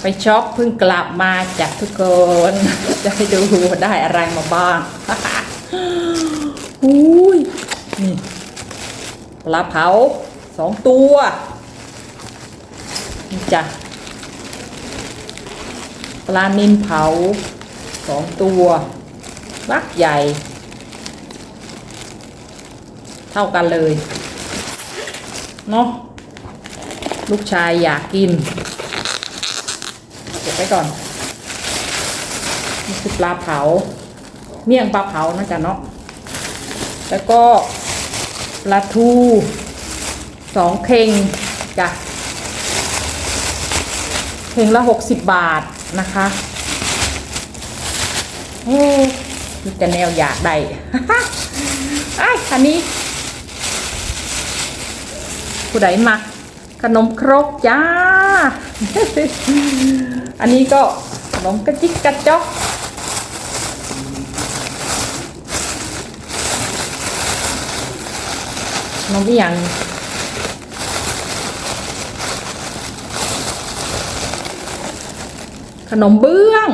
ไปช็อปเพิ่งกลับมาจากทุกคน จะให้ดูได้อะไรมาบ้างอุ้ยนี่ปลาเผาสองตัวนี่จ้ะปลานินเผาสองตัวรักใหญ่ เท่ากันเลยเนาะลูกชายอยากกิน ไว้ก่อนนี่คือปลาเผา เมี่ยงปลาเผานะจ๊ะเนาะแล้วก็ปลาทูสองเข่งจ้ะเข่งละหกสิบบาทนะคะโอ้มีแนวอยากได้ไอ้อันนี้ ผู้ใดมาขนมครกจ้า อันนี้ก็ขนมกระจิกกระจอกขนมอีหยังขนมเบื้อง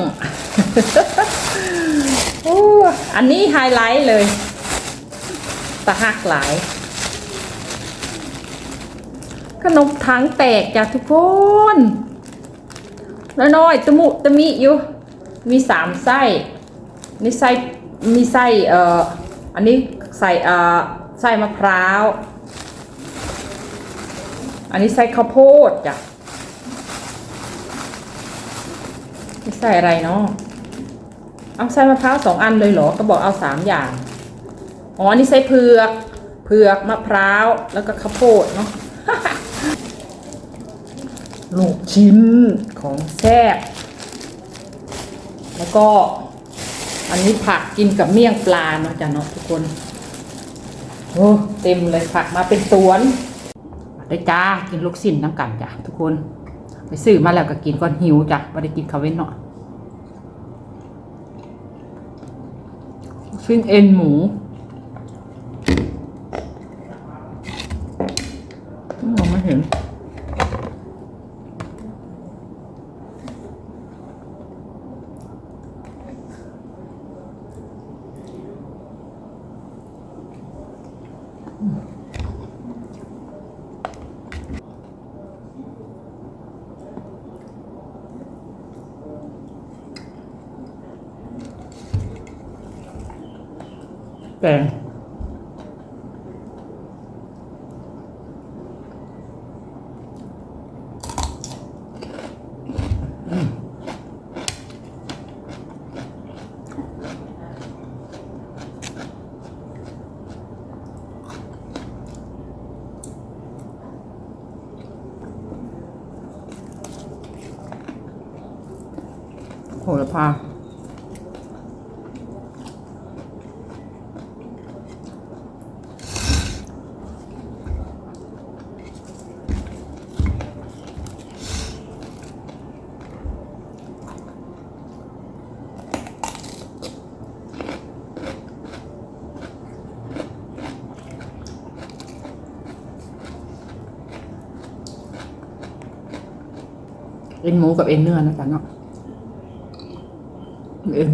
ออันนี้ไฮไลท์เลย ตะหักหลาย ขนมถังแตกจ้ะทุกคน น้อยๆตะมุตะมิอยู่มีสามไส้นี่ไส้มีไส้เอ่ออันนี้ใส่เอ่อไส้มะพร้าว อันนี้ไส้ข้าวโพดจ้ะนี่ไส้อะไรเนาะเอาไส้มะพร้าวสองอันเลยเหรอก็บอกเอาสามอย่างอ๋อนนี้ไส้เผือกเผือกมะพร้าวแล้วก็ข้าวโพดเนาะ ลูกชิ้นของแซ่บแล้วก็อันนี้ผักกินกับเมี่ยงปลาเนาะจ้ะเนาะทุกคนโอ้เต็มเลยผักมาเป็นสวนได้จ้ากินลูกชิ้นน้ำกันจ้ะทุกคน ไปซื้อมาแล้วก็กินก่อนหิวจ้ะไม่ได้กินข้าวเว้นเนาะชิ้นเอ็นหมูองไม่เห็น แโหระพาเอ็นหมูกับเอ็นเนื้อนะจ๊ะเนาะ เอ็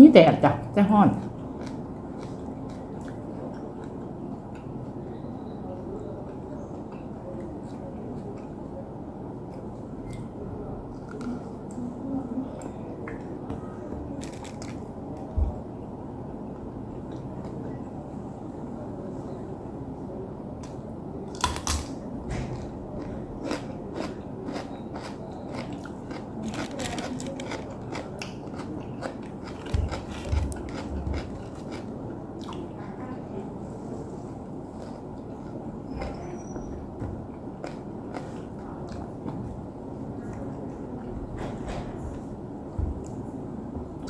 มีแดดจ้ะจะห้อน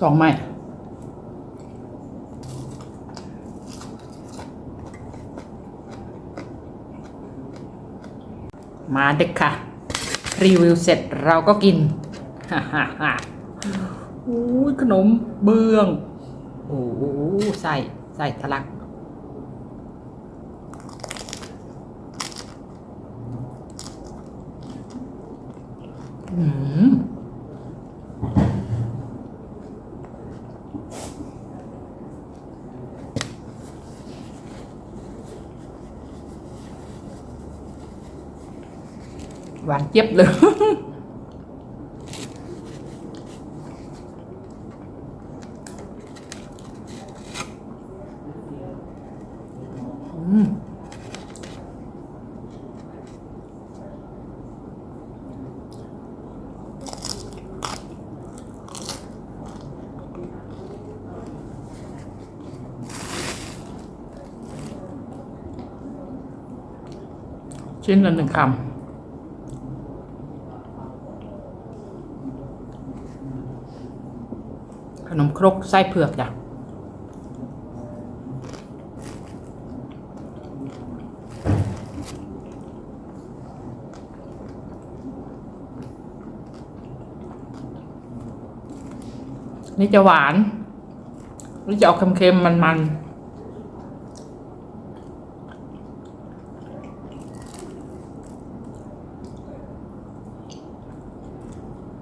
สองไม้มาเด็กค่ะ รีวิวเสร็จเราก็กินฮ่าฮ่าฮ่าอู้ยขนมเบื้อง โอ้ใส่ใส่ทะลักอืม หวานเจี๊ยบเลยอืมชิ้นละหนึ่งคำ ขนมครกไส้เผือกจ้ะนี่จะหวานนี่จะออกเค็มๆ มัน ๆ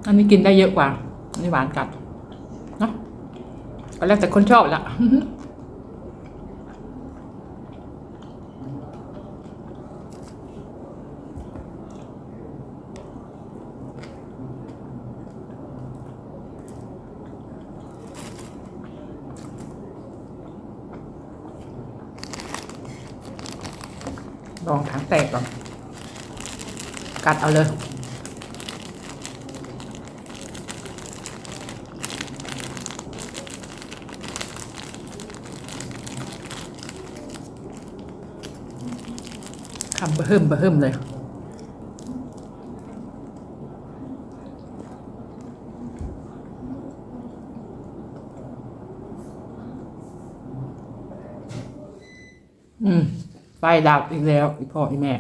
อันนี้กินได้เยอะกว่าอันนี้หวานกัด เนาะก็แล้วแต่คนชอบละลองถังแตกก่อน กัดเอาเลย คำเบิ่มเบิ่มเลย อืมไฟดับอีกแล้วอีพ่ออีแม่